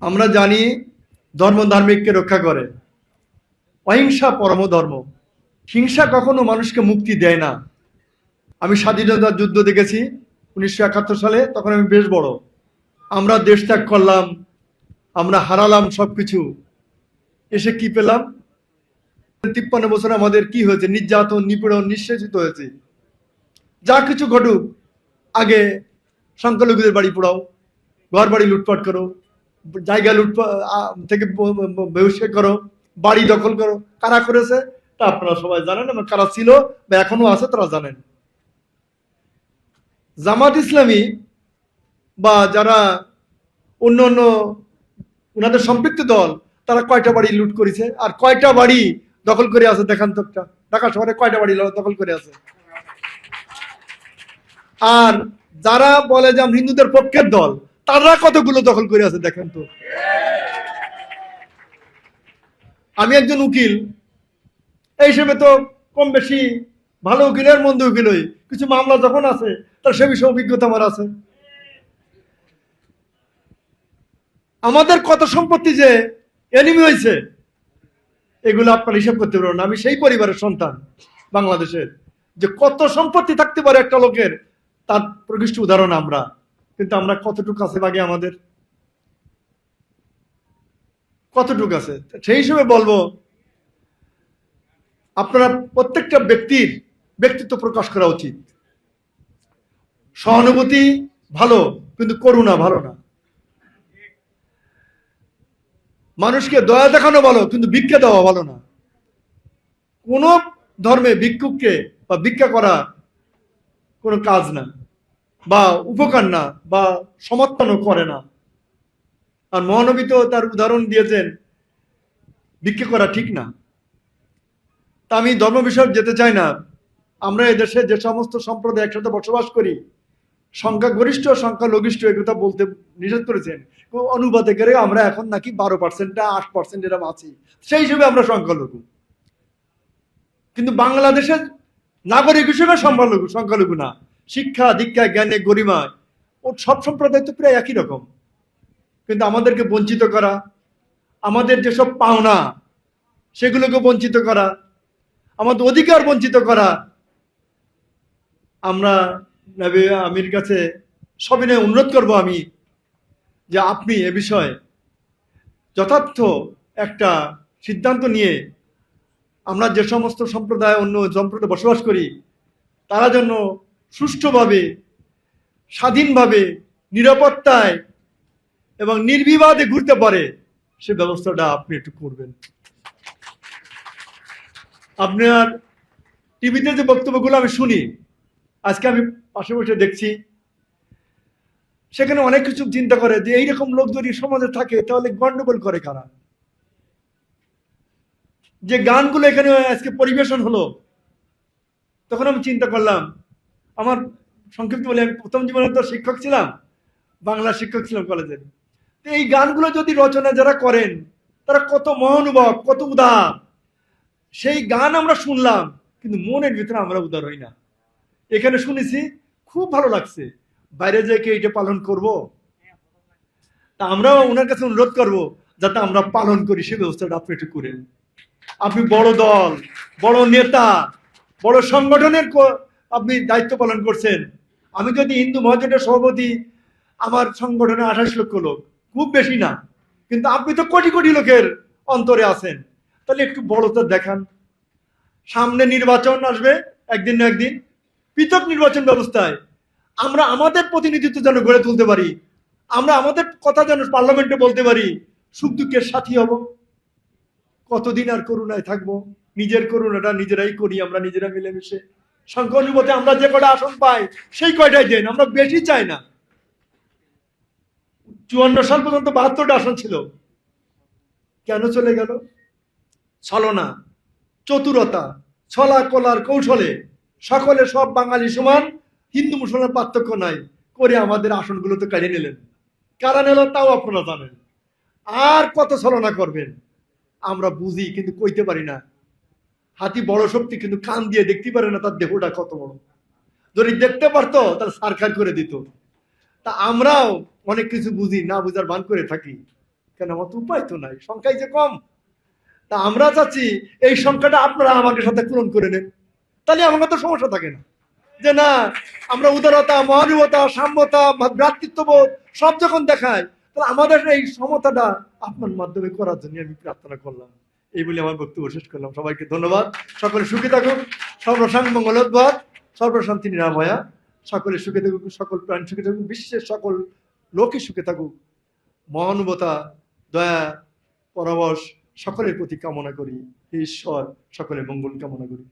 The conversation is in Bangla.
আমরা জানি ধর্ম ধার্মিককে রক্ষা করে। অহিংসা পরম ধর্ম। হিংসা কখনো মানুষকে মুক্তি দেয় না। আমি স্বাধীনতার যুদ্ধ দেখেছি উনিশশো একাত্তর সালে, তখন আমি বেশ বড়। আমরা দেশ ত্যাগ করলাম, আমরা হারালাম সব কিছু এসে কি পেলাম? তিপ্পান্ন বছর আমাদের কি হয়েছে? নির্যাতন, নিপীড়ন নিঃশেষিত হয়েছে। যা কিছু ঘটুক, আগে সংখ্যালঘুদের বাড়ি পোড়াও ঘর বাড়ি লুটপাট করো জায়গা লুট থেকে ব্যবসা করো, বাড়ি দখল করো। কারা করেছে? তা আপনারা সবাই জানেন এবং কারা ছিল বা এখনও আছে তারা জানেন। জামাত ইসলামী বা যারা অন্য অন্য ওনাদের সম্পৃক্ত দল, তারা কয়টা বাড়ি লুট করেছে? আর কয়টা বাড়ি দখল করে আছে? দেখান তো একটা। ঢাকা শহরে কয়টা বাড়ি দখল করে আছে? আর যারা বলে যে হিন্দুদের পক্ষের দল তারা কতগুলো দখল করে আছে দেখেন তো। আমি একজন উকিল, এই হিসেবে তো কম বেশি ভালো উকিলের মন্দ উকিল কিছু মামলা যখন আছে, তার সে বিষয়ে অভিজ্ঞতা আমার আছে। আমাদের কত সম্পত্তি যে এনিমি হয়েছে এগুলো আপনার হিসাব করতে পারবেন না। আমি সেই পরিবারের সন্তান বাংলাদেশের। যে কত সম্পত্তি থাকতে পারে একটা লোকের, তার প্রকৃষ্ট উদাহরণ আমরা। কিন্তু আমরা কতটুকু আছে বাগে আমাদের? কতটুকু আছে? সেই হিসেবে বলব, আপনারা প্রত্যেকটা ব্যক্তির ব্যক্তিত্ব প্রকাশ করা উচিত। সহানুভূতি ভালো, কিন্তু করুণা ভালো না। মানুষকে দয়া দেখানো ভালো, কিন্তু ভিক্ষা দেওয়া ভালো না। কোন ধর্মে ভিক্ষুককে বা ভিক্ষা করা কোনো কাজ না। বা উপকার না, বা সমর্থনও করে না। আর মহানবী তো তার উদাহরণ দিয়েছেন ভিক্ষা করা ঠিক না। তা আমি ধর্ম বিষয়ক যেতে চাই না। আমরা এদেশে যে সমস্ত সম্প্রদায় একসাথে বসবাস করি সংখ্যা গরিষ্ঠ সংখ্যা লঘিষ্ঠ কথা বলতে নিষেধ করেছেন। অনুবাদে করে আমরা এখন নাকি বারো পার্সেন্টটা আট পার্সেন্ট এরকম আছি। সেই হিসেবে আমরা সংখ্যালঘু। কিন্তু বাংলাদেশের নাগরিক হিসেবে সংখ্যালঘু সংখ্যালঘু না। শিক্ষা, দীক্ষা, জ্ঞানে গরিমায় ও সব সম্প্রদায় তো প্রায় একই রকম। কিন্তু আমাদেরকে বঞ্চিত করা, আমাদের যেসব পাওনা, সেগুলোকে বঞ্চিত করা, আমাদের অধিকার বঞ্চিত করা, আমরা নবী আমির কাছে সবিনয় অনুরোধ করব আমি যে আপনি এ বিষয়ে যথার্থ একটা সিদ্ধান্ত নিয়ে আমরা যে সমস্ত সম্প্রদায়, অন্য সম্প্রদায় বসবাস করি, তারা যেন সুষ্ঠুভাবে, স্বাধীনভাবে, নিরাপত্তায় এবং নির্বিবাদে ঘুরতে পারে, সে ব্যবস্থাটা আপনি একটু করবেন। আপনার টিভিতে যে বক্তব্যগুলো আমি শুনি, আজকে আমি পাশে বসে দেখছি, সেখানে অনেক কিছু চিন্তা করে যে এইরকম লোক যদি সমাজে থাকে, তাহলে গন্ডগোল করে কারা? যে গানগুলো এখানে আজকে পরিবেশন হলো, তখন আমি চিন্তা করলাম আমার সংক্ষিপ্ত বলে আমি প্রথম জীবনে তো শিক্ষক ছিলাম, বাংলা শিক্ষক ছিলাম কলেজের তো এই গানগুলো যদি রচনা যারা করেন, তারা কত মহানুভব, কত উদার। সেই গান আমরা শুনলাম, কিন্তু মনের ভিতরে আমরা উদার হই না। এখানে শুনেছি, খুব ভালো লাগছে। বাইরে যেয়ে কে এটা পালন করব? তা আমরাও ওনার কাছে অনুরোধ করব, যাতে আমরা পালন করি, সে ব্যবস্থাটা আপনি একটু করেন। আপনি বড় দল, বড় নেতা, বড় সংগঠনের আপনি দায়িত্ব পালন করছেন। আমি যদি হিন্দু মহাজোটের সভাপতি, আমার সংগঠনে আঠাশ লক্ষ লোক, খুব বেশি না। কিন্তু আপনি তো কোটি কোটি লোকের অন্তরে আছেন। তাহলে একটু বড়তা দেখান। সামনে নির্বাচন আসবে, একদিন না একদিন। পৃথক নির্বাচন ব্যবস্থায় আমরা আমাদের প্রতিনিধিত্ব যেন গড়ে তুলতে পারি। আমরা আমাদের কথা যেন পার্লামেন্টে বলতে পারি, সুখ দুঃখের সাথী হব। কতদিন আর করুণায় থাকব? নিজের করুণাটা নিজেরাই করি, আমরা নিজেরা মিলেমিশে। সংখ্যানুপাতে আমরা যে কয়টা আসন পাই, সেই কয়টাই দেন, আমরা বেশি চাই না। চুয়ান্ন সাল পর্যন্ত বাহাত্তরটা আসন ছিল। কেন চলে গেল? ছলনা, চতুরতা, ছলা কলার কৌশলে সকলে সব বাঙালি সমান, হিন্দু মুসলমান পার্থক্য নাই, করে আমাদের আসনগুলো তো কেড়ে নিলেন। কারা নিল তাও আপনারা জানেন। আর কত ছলনা করবেন? আমরা বুঝি, কিন্তু কইতে পারি না। হাতি বড় শক্তি, কিন্তু কান দিয়ে দেখতে পারে না, তার দেহটা কত বড়। যদি দেখতে পারতো, তাহলে সারখার করে দিত। তা আমরাও অনেক কিছু বুঝি, না বুঝার ভান করে থাকি। কেন, আমার তো উপায় তো নাই, সংখ্যাই যে কম। তা আমরা চাচ্ছি, এই সংখ্যাটা আপনারা আমাকে সাথে পূরণ করে নেন। তাহলে আমার তো সমস্যা থাকে না। যে না, আমরা উদারতা মানবতা সাম্যতা ভ্রাতৃত্ববোধ, সব যখন দেখায়, তাহলে আমাদের এই সমতাটা আপনার মাধ্যমে করার জন্য আমি প্রার্থনা করলাম। এই বলে আমার বক্তব্য শেষ করলাম। সবাইকে ধন্যবাদ। সকলে সুখে থাকুন সর্বসাং মঙ্গলোদ্ভাব সর্বশান্তি নিরাময়া। সকলে সুখে থাকুক, সকল প্রাণ সুখে থাকুক, বিশ্বের সকল লোকই সুখে থাকুক। মহানুভতা দয়া পরামর্শ সকলের প্রতি কামনা করি। ঈশ্বর, সকলে মঙ্গল কামনা করি।